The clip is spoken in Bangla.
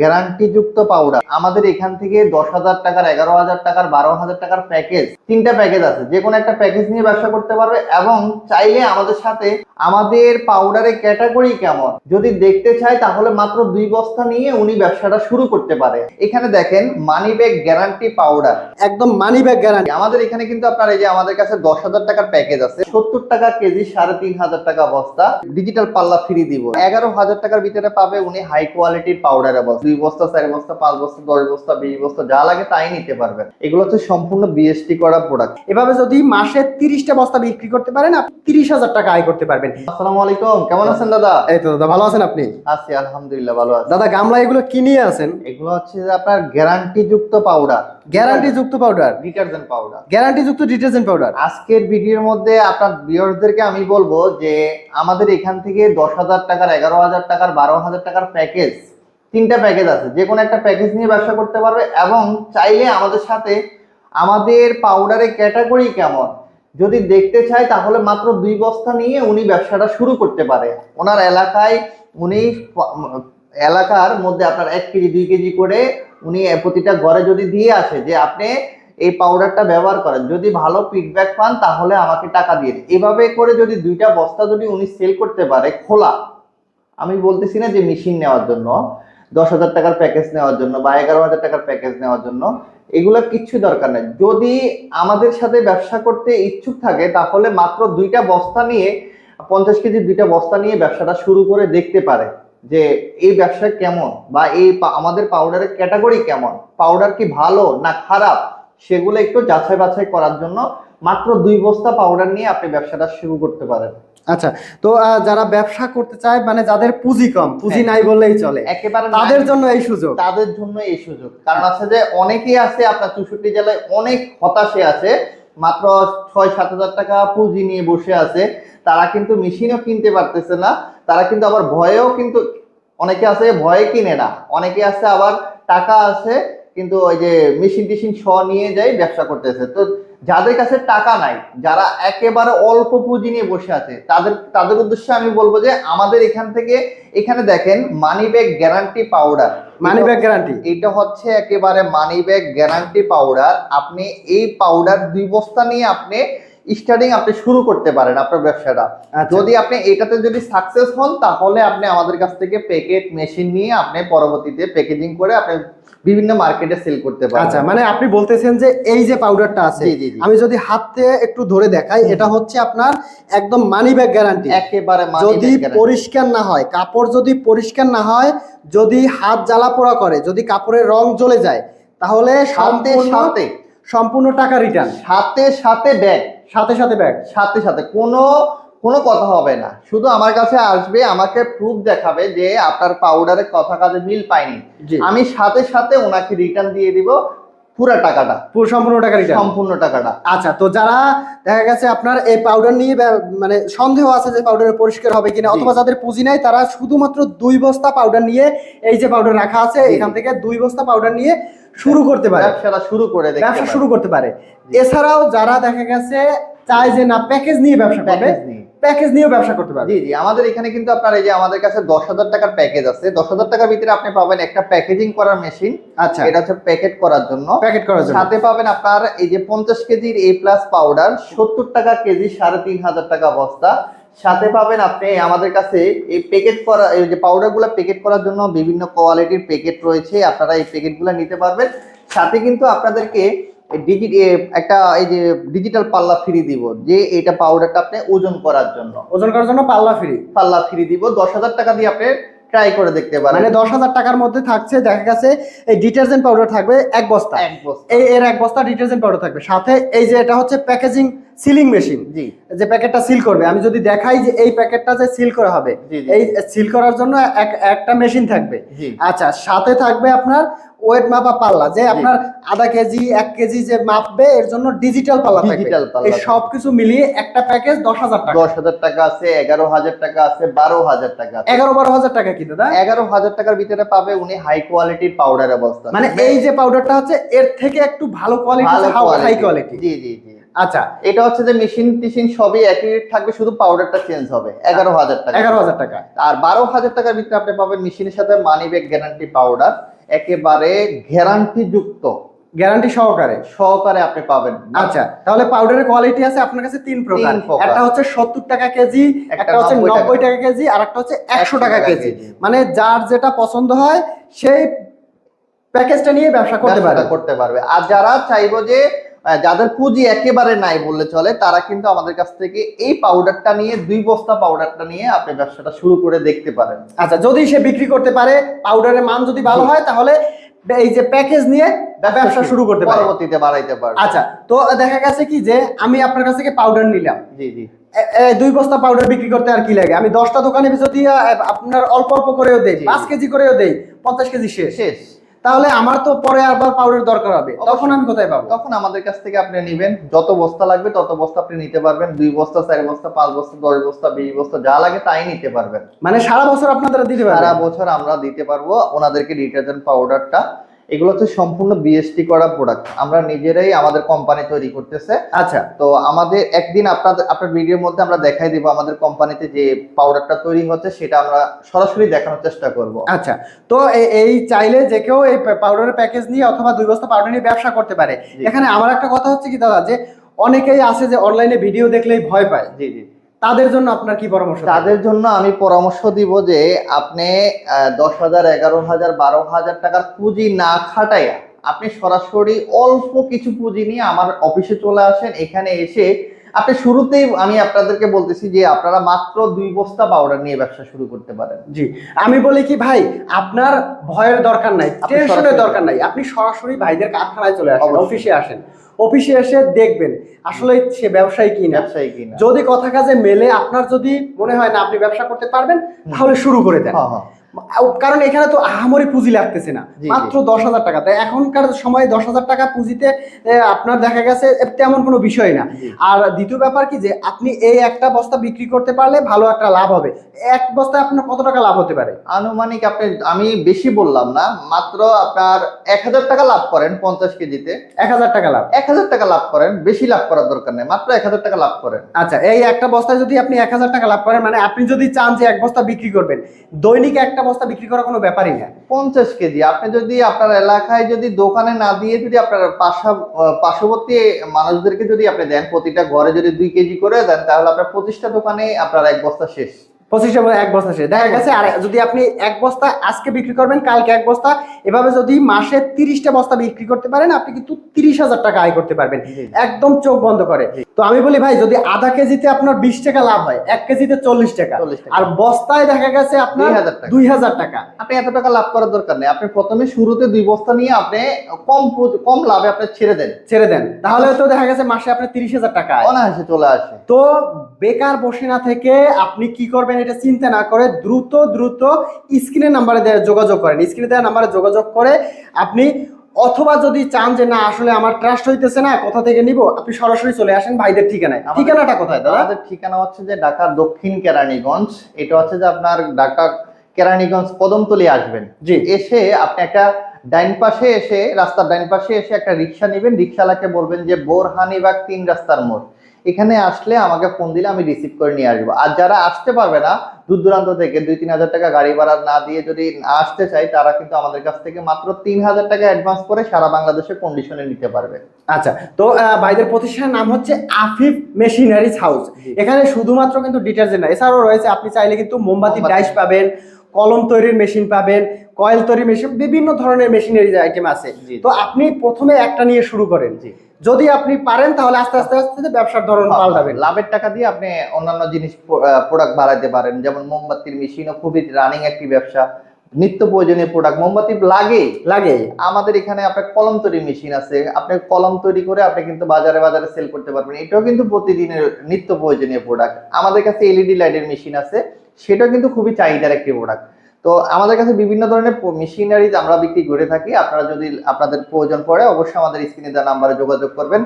গ্যারান্টি যুক্ত পাউডার আমাদের এখান থেকে দশ হাজার টাকার এগারো হাজার টাকার বারো হাজার টাকার প্যাকেজ তিনটা প্যাকেজ আছে। যে কোনো একটা প্যাকেজ নিয়ে ব্যবসা করতে পারবে এবং চাইলে আমাদের সাথে আমাদের পাউডারের ক্যাটাগরি কেমন? যদি দেখতে চায় তাহলে মাত্র দুই বস্তা নিয়ে উনি ব্যবসাটা শুরু করতে পারে। এখানে দেখেন মানি ব্যাগ গ্যারান্টি পাউডার একদম মানি ব্যাগ গ্যারান্টি আমাদের এখানে কিন্তু আপনার এই যে আমাদের কাছে দশ হাজার টাকার প্যাকেজ আছে সত্তর টাকা কেজি সাড়ে তিন হাজার টাকা বস্তা। ডিজিটাল পাল্লা ফ্রি দিব। এগারো হাজার টাকার ভিতরে পাবে উনি হাই কোয়ালিটির পাউডার বস্তা। দুই বস্তা চার বস্তা পাঁচ বস্তা দশ বস্তা বিশ বস্তা যা লাগে তাই নিতে পারবেন। এগুলো হচ্ছে সম্পূর্ণ বিএসটি করা প্রোডাক্ট এভাবে যদি মাসে তিরিশটা বস্তা বিক্রি করতে পারেন আপনি তিরিশ হাজার টাকা আয় করতে পারবেন। আসসালামু আলাইকুম কেমন আছেন দাদা? এই তো দাদা ভালো আছেন আপনি? আছি আলহামদুলিল্লাহ ভালো আছি। দাদা গামলা এগুলো কি নিয়ে আছেন এগুলো হচ্ছে যে আপনার গ্যারান্টি যুক্ত পাউডার গ্যারান্টি যুক্ত পাউডার ডিটারজেন্ট পাউডার গ্যারান্টি যুক্ত ডিটারজেন্ট পাউডার আজকের ভিডিওর মধ্যে আপনার ভিউয়ারদেরকে আমি বলব যে আমাদের এখান থেকে দশ হাজার টাকার এগারো হাজার টাকার বারো হাজার টাকার প্যাকেজ তিনটা প্যাকেজ আছে। যে কোনো একটা প্যাকেজ নিয়ে ব্যবসা করতে পারবে এবং চাইলে আমাদের সাথে আমাদের পাউডারের ক্যাটাগরি কেমন? যদি দেখতে চায় তাহলে মাত্র দুই বস্তা নিয়ে উনি ব্যবসাটা শুরু করতে পারে। ওনার এলাকায় উনি এলাকার মধ্যে আপনার এক কেজি, দুই কেজি করে উনি প্রতিটা ঘরে যদি দিয়ে আসে যে আপনি এই পাউডারটা ব্যবহার করেন, যদি ভালো ফিডব্যাক পান তাহলে আমাকে টাকা দিয়ে এভাবে করে যদি দুইটা বস্তা যদি উনি সেল করতে পারে খোলা, আমি বলতেছি না যে মেশিন নেওয়ার জন্য দশ হাজার টাকার প্যাকেজ নেওয়ার জন্য বা এগারো হাজার টাকার প্যাকেজ নেওয়ার জন্য, এগুলা কিচ্ছু দরকার নেই। যদি আমাদের সাথে ব্যবসা করতে ইচ্ছুক থাকে, তাহলে মাত্র দুইটা বস্তা নিয়ে, পঞ্চাশ কেজি দুইটা বস্তা নিয়ে ব্যবসাটা শুরু করে দেখতে পারে যে এই ব্যবসা কেমন বা এই আমাদের পাউডারের ক্যাটাগরি কেমন। পাউডার কি ভালো না খারাপ? সেগুলো একটু যাচাই বাছাই করার জন্য মাত্র দুই বস্তা পাউডার নিয়ে আপনি ব্যবসাটা শুরু করতে পারেন। আচ্ছা তো যারা ব্যবসা করতে চায় মানে যাদের পুঁজি কম পুঁজি হ্যাঁ। নাই বললেই চলে। একেবারে তাদের জন্য এই সুযোগ। তাদের জন্য এই সুযোগ। কারণ আছে যে অনেকেই আছে আপনার চৌষট্টি জেলায় অনেক হতাশে আছে মাত্র ছয় সাত হাজার টাকা পুঁজি নিয়ে বসে আছে। তারা কিন্তু মেশিনও কিনতে পারতেছে না। তারা কিন্তু আবার ভয়েও কিন্তু অনেকে আছে ভয়ে কিনে না। অনেকে আছে আবার টাকা আছে কিন্তু ওই যে মেশিন টেশিন শ নিয়ে যাই ব্যবসা করতেছে। তো যাদের কাছে টাকা নাই যারা একেবারে অল্প পুঁজি নিয়ে বসে আছে তাদের তাদের উদ্দেশ্যে আমি বলব যে আমাদের এখান থেকে এখানে দেখেন money bag guarantee powder money bag guarantee এটা হচ্ছে একেবারে মানি ব্যাগ গ্যারান্টি পাউডার আপনি এই পাউডার দুই বস্তা নিয়ে আপনি স্টার্টিং আপনি শুরু করতে পারেন আপনার ব্যবসাটা। আচ্ছা। যদি আপনি এটাতে যদি সাকসেস হন তাহলে আপনি আমাদের কাছ থেকে প্যাকেট মেশিন নিয়ে আপনি পরবর্তীতে প্যাকেজিং করে আপনি বিভিন্ন মার্কেটে সেল করতে পারেন। আচ্ছা মানে আপনি বলতেছেন যে এই যে পাউডারটা আছে। আমি যদি হাতে একটু ধরে দেখাই এটা হচ্ছে আপনার একদম মানি ব্যাগ গ্যারান্টি একেবারে যদি পরিষ্কার না হয় কাপড় যদি পরিষ্কার না হয় যদি হাত জ্বালা পোড়া করে যদি কাপড়ের রং জ্বলে যায় তাহলে সাথে সাথে। সম্পূর্ণ টাকা রিটার্ন সাথে সাথে ব্যাগ সাথে সাথে ব্যাগ সাথে সাথে। কোনো কোনো কথা হবে না। শুধু আমার কাছে আসবে আমাকে প্রুফ দেখাবে যে আপনার পাউডারের কথা কাজে মিল পাইনি আমি সাথে সাথে ওনাকে রিটার্ন দিয়ে দিব পুরো টাকাটা। পুরো সম্পূর্ণ টাকা সম্পূর্ণ টাকাটা। আচ্ছা তো যারা দেখা গেছে আপনার এই পাউডার নিয়ে মানে সন্দেহ আছে যে পাউডার পরিষ্কার হবে কিনা অথবা যাদের পুঁজি নাই তারা শুধুমাত্র দুই বস্তা পাউডার নিয়ে এই যে পাউডার রাখা আছে এখান থেকে দুই বস্তা পাউডার নিয়ে শুরু করতে পারে। ব্যবসাটা শুরু করে ব্যবসা শুরু করতে পারে। এছাড়াও যারা দেখা গেছে চায় যে না প্যাকেজ নিয়ে ব্যবসা করবে প্যাকেজ নিয়ে। ব্যবসা করতে পারবে। জি জি আমাদের এখানে কিন্তু আপনার এই যে আমাদের কাছে দশ হাজার টাকার প্যাকেজ আছে। দশ হাজার টাকার ভিতরে আপনি পাবেন একটা প্যাকেজিং করার মেশিন। আচ্ছা। এটা হচ্ছে প্যাকেট করার জন্য। প্যাকেট করার জন্য। সাথে পাবেন আপনার এই যে পঞ্চাশ কেজির এ প্লাস পাউডার সত্তর টাকা কেজি সাড়ে তিন হাজার টাকা বস্তা। সাথে পাবেন আপনি আমাদের কাছে এই প্যাকেট করা এই যে পাউডারগুলো প্যাকেট করার জন্য বিভিন্ন কোয়ালিটির প্যাকেট রয়েছে আপনারা এই প্যাকেটগুলো নিতে পারবেন। সাথে কিন্তু আপনাদেরকে ডিজি একটা এই যে ডিজিটাল পাল্লা ফ্রি দিব যে এটা পাউডারটা আপনি ওজন করার জন্য। ওজন করার জন্য পাল্লা ফ্রি পাল্লা ফ্রি দিব দশ হাজার টাকা দিয়ে আপনি ট্রাই করে দেখতে পারেন। মানে দশ হাজার টাকার মধ্যে থাকছে দেখা গেছে এই ডিটারজেন্ট পাউডার থাকবে এক বস্তা। এক বস্তা। এই এর এক বস্তা ডিটারজেন্ট পাউডার থাকবে। সাথে এই যে এটা হচ্ছে প্যাকেজিং সিলিং মেশিন জি। যে প্যাকেটটা সিল করবে। আমি যদি দেখাই যে এই প্যাকেটটা যে সিল করা হবে। এই সিল করার জন্য এক একটা মেশিন থাকবে। জি। আচ্ছা সাথে থাকবে আপনার ওয়েট মাপা পাল্লা যে আপনার আধা কেজি এক কেজি যে মাপবে এর জন্য ডিজিটাল পাল্লা Digital পাল্লা এই। সব কিছু মিলিয়ে একটা প্যাকেজ দশ হাজার টাকা। দশ হাজার টাকা আছে এগারো হাজার টাকা আছে বারো হাজার টাকা এগারো বারো হাজার টাকা কি দাদা এগারো হাজার টাকার ভিতরে পাবে উনি হাই কোয়ালিটির পাউডার অবস্থা। মানে এই যে পাউডারটা হচ্ছে এর থেকে একটু ভালো কোয়ালিটি হাই কোয়ালিটি জি জি জি। আচ্ছা। এটা হচ্ছে যে মেশিন টিশিন সবই একই থাকবে শুধু পাউডারটা চেঞ্জ হবে এগারো হাজার টাকা। এগারো হাজার টাকা। আর বারো হাজার টাকার ভিতরে আপনি পাবেন মেশিনের সাথে মানি ব্যাগ গ্যারান্টি পাউডার একেবারে গ্যারান্টি যুক্ত গ্যারান্টি সহকারে? সহকারে আপনি পাবেন। আচ্ছা তাহলে পাউডারের কোয়ালিটি আছে আপনার কাছে তিন প্রকার। একটা হচ্ছে সত্তর টাকা কেজি একটা হচ্ছে নব্বই টাকা। কেজি আর একটা হচ্ছে একশো টাকা কেজি। মানে যার যেটা পছন্দ হয় সেই প্যাকেজটা নিয়ে ব্যবসা করতে পারবে। করতে পারবে। আর যারা চাইব যে যাদের পুঁজি একেবারে নাই বললে চলে তারা কিন্তু আমাদের কাছ থেকে এই পাউডারটা নিয়ে দুই বস্তা পাউডারটা নিয়ে আপনি ব্যবসাটা শুরু করে দেখতে পারেন। আচ্ছা যদি সে বিক্রি করতে পারে পাউডারের মান যদি ভালো হয় তাহলে এই যে প্যাকেজ নিয়ে ব্যবসা শুরু করতে পারে। পরবর্তীতে বাড়াইতে পারে আচ্ছা তো দেখা গেছে কি যে আমি আপনার কাছ থেকে পাউডার নিলাম। জি জি। দুই বস্তা পাউডার বিক্রি করতে আর কি লাগে? আমি দশটা দোকানে যদি আপনার অল্প অল্প করেও দেই পাঁচ কেজি করেও দেই পঞ্চাশ কেজি শেষ। শেষ। তাহলে আমার তো পরে আবার পাউডার দরকার হবে। তখন আমি কোথায় পাবো? তখন আমাদের কাছ থেকে আপনি নেবেন। যত বস্তা লাগবে তত বস্তা আপনি নিতে পারবেন। দুই বস্তা চার বস্তা পাঁচ বস্তা দশ বস্তা বিশ বস্তা যা লাগে তাই নিতে পারবেন। মানে সারা বছর আপনাদের দিতে সারা পারবে বছর আমরা দিতে পারব। ওনাদেরকে ডিটারজেন্ট পাউডারটা এগুলো হচ্ছে সম্পূর্ণ বিএসটি করা প্রোডাক্ট আমরা নিজেরাই আমাদের কোম্পানি তৈরি করতেছে। আচ্ছা। তো আমাদের একদিন আপনাদের আপনার ভিডিওর মধ্যে আমরা দেখাই দিব আমাদের কোম্পানিতে যে পাউডারটা তৈরি হচ্ছে সেটা আমরা সরাসরি দেখানোর চেষ্টা করব। আচ্ছা। তো এই চাইলে যে কেউ এই পাউডারের প্যাকেজ নিয়ে অথবা দুই বস্তা পাউডার নিয়ে ব্যবসা করতে পারে। এখানে আমার একটা কথা হচ্ছে কি দাদা যে অনেকেই আছে যে অনলাইনে ভিডিও দেখলেই ভয় পায়। জি জি। তাদের জন্য আপনার কি পরামর্শ তাদের জন্য আমি পরামর্শ দিব যে আপনি দশ হাজার এগারো হাজার বারো হাজার টাকার পুঁজি না খাটাইয়া আপনি সরাসরি অল্প কিছু পুঁজি নিয়ে আমার অফিসে চলে আসেন। এখানে এসে আপনি শুরুতেই আমি আপনাদেরকে বলতেছি যে আপনারা মাত্র দুই বস্তা পাউডার নিয়ে ব্যবসা শুরু করতে পারেন। জি আমি বলি কি ভাই আপনার ভয়ের দরকার নাই টেনশনের দরকার নাই। আপনি সরাসরি ভাইদের কারখানায় চলে আসেন অফিসে আসেন। অফিসে এসে দেখবেন আসলে সে ব্যবসায়ী কি না ব্যবসায়ী কিনা। যদি কথা কাজে মেলে আপনার যদি মনে হয় না আপনি ব্যবসা করতে পারবেন তাহলে শুরু করে দেন। হ্যাঁ হ্যাঁ। কারণ এখানে তো আহামরি পুঁজি লাগতেছে না। মাত্র দশ হাজার টাকা। তাই এখনকার সময় দশ হাজার টাকা পুঁজিতে আপনার দেখা গেছে তেমন কোনো বিষয় না। আর দ্বিতীয় ব্যাপার কি যে আপনি এই একটা বস্তা বিক্রি করতে পারলে ভালো একটা লাভ হবে। এক বস্তায় আপনার কত টাকা লাভ হতে পারে? আনুমানিক আপনি আমি বেশি বললাম না মাত্র আপনার এক হাজার টাকা লাভ করেন পঞ্চাশ কেজিতে। এক হাজার টাকা লাভ। এক হাজার টাকা লাভ করেন বেশি লাভ করার দরকার নেই মাত্র এক হাজার টাকা লাভ করেন। আচ্ছা এই একটা বস্তায় যদি আপনি এক হাজার টাকা লাভ করেন মানে আপনি যদি চান যে এক বস্তা বিক্রি করবেন দৈনিক একটা বস্তা বিক্রি করা কোনো ব্যাপারই না। পঞ্চাশ কেজি। আপনি যদি আপনার এলাকায় যদি দোকানে না দিয়ে যদি আপনার পাশা, পার্শ্ববর্তী মানুষদেরকে যদি আপনি দেন প্রতিটা ঘরে যদি দুই কেজি করে দেন, তাহলে আপনার প্রতিষ্ঠা দোকানে আপনার এক বস্তা শেষ। পঁচিশে এক বস্তা শেষ দেখা গেছে আর যদি আপনি এক বস্তা আজকে বিক্রি করবেন কালকে এক বস্তা এভাবে যদি মাসে তিরিশটা বস্তা বিক্রি করতে পারেন আপনি কিন্তু তিরিশ হাজার টাকা আয় করতে পারবেন। একদম চোখ বন্ধ করে। তো আমি বলি ভাই যদি আধা কেজিতে আপনার বিশ টাকা লাভ হয় এক কেজিতে চল্লিশ টাকা। 40 আর বস্তায় দেখা গেছে আপনার দুই হাজার টাকা। আপনি এত টাকা লাভ করার দরকার নেই। আপনি প্রথমে শুরুতে দুই বস্তা নিয়ে আপনি কম কম লাভে আপনি ছেড়ে দেন। ছেড়ে দেন। তাহলে তো দেখা গেছে মাসে আপনার তিরিশ হাজার টাকা অনায়াসে চলে আসে। তো বেকার বসে না থেকে আপনি কি করবেন এটা চিন্তা না করে দ্রুত দ্রুত স্ক্রিনের নাম্বারে দেয়া- যোগাযোগ করেন। স্ক্রিনে দেওয়া নাম্বারে যোগাযোগ করে আপনি অথবা যদি চান যে না আসলে আমার ট্রাস্ট হইতেছে না কোথা থেকে নিব আপনি সরাসরি চলে আসেন ভাইদের ঠিকানায়। ঠিকানাটা কোথায় দাদা? আমাদের ঠিকানা হচ্ছে যে ঢাকা দক্ষিণ কেরানীগঞ্জ। এটা হচ্ছে যে আপনার ঢাকা কেরানীগঞ্জ কদমতলি আসবেন। জি। এসে আপনি একটা ডাইন পাশে এসে রাস্তার ডাইন পাশে এসে একটা রিক্সা নেবেন। রিক্সাওয়ালাকে বলবেন যে বোরহানিবাগ তিন রাস্তার মোড়। এখানে আসলে আমাকে ফোন দিলে আমি রিসিভ করে নিয়ে আসব। আর যারা আসতে পারবে না দূর দূরান্ত থেকে দুই তিন হাজার টাকা গাড়ি ভাড়া না দিয়ে যদি আসতে চাই তারা কিন্তু আমাদের কাছ থেকে মাত্র তিন হাজার টাকা অ্যাডভান্স করে সারা বাংলাদেশে কন্ডিশনে নিতে পারবে। আচ্ছা তো আহ, ভাইদের প্রতিষ্ঠানের নাম হচ্ছে আফিফ মেশিনারিজ হাউস। এখানে শুধুমাত্র কিন্তু ডিটারজেন্ট না এছাড়াও রয়েছে আপনি চাইলে কিন্তু মোমবাতি। ডাইস পাবেন কলম তৈরির মেশিন পাবেন কয়েল তৈরির মেশিন বিভিন্ন ধরনের মেশিনারি আইটেম আছে। তো আপনি প্রথমে একটা নিয়ে শুরু করেন। জি। যদি আপনি পারেন তাহলে আস্তে আস্তে আস্তে ব্যবসার ধরন পাল্টাবেন। লাভের টাকা দিয়ে আপনি অন্যান্য জিনিস প্রোডাক্ট বাড়াইতে পারেন। যেমন মোমবাতির মেশিনও খুবই রানিং একটি ব্যবসা। নিত্য প্রয়োজনীয় প্রোডাক্ট মোমবাতি লাগে লাগে আমাদের এখানে আপনার কলম তৈরি মেশিন আছে। আপনি কলম তৈরি করে আপনি কিন্তু বাজারে বাজারে সেল করতে পারবেন। এটাও কিন্তু প্রতিদিনের নিত্য প্রয়োজনীয় প্রোডাক্ট আমাদের কাছে এলইডি লাইটের মেশিন আছে। সেটাও কিন্তু খুবই চাহিদার একটি প্রোডাক্ট তো আমাদের কাছে বিভিন্ন ধরনের মেশিনারিজ আমরা বিক্রি করে থাকি। আপনারা যদি আপনাদের প্রয়োজন পড়ে অবশ্যই আমাদের স্ক্রিনে দেওয়া নাম্বারে যোগাযোগ করবেন।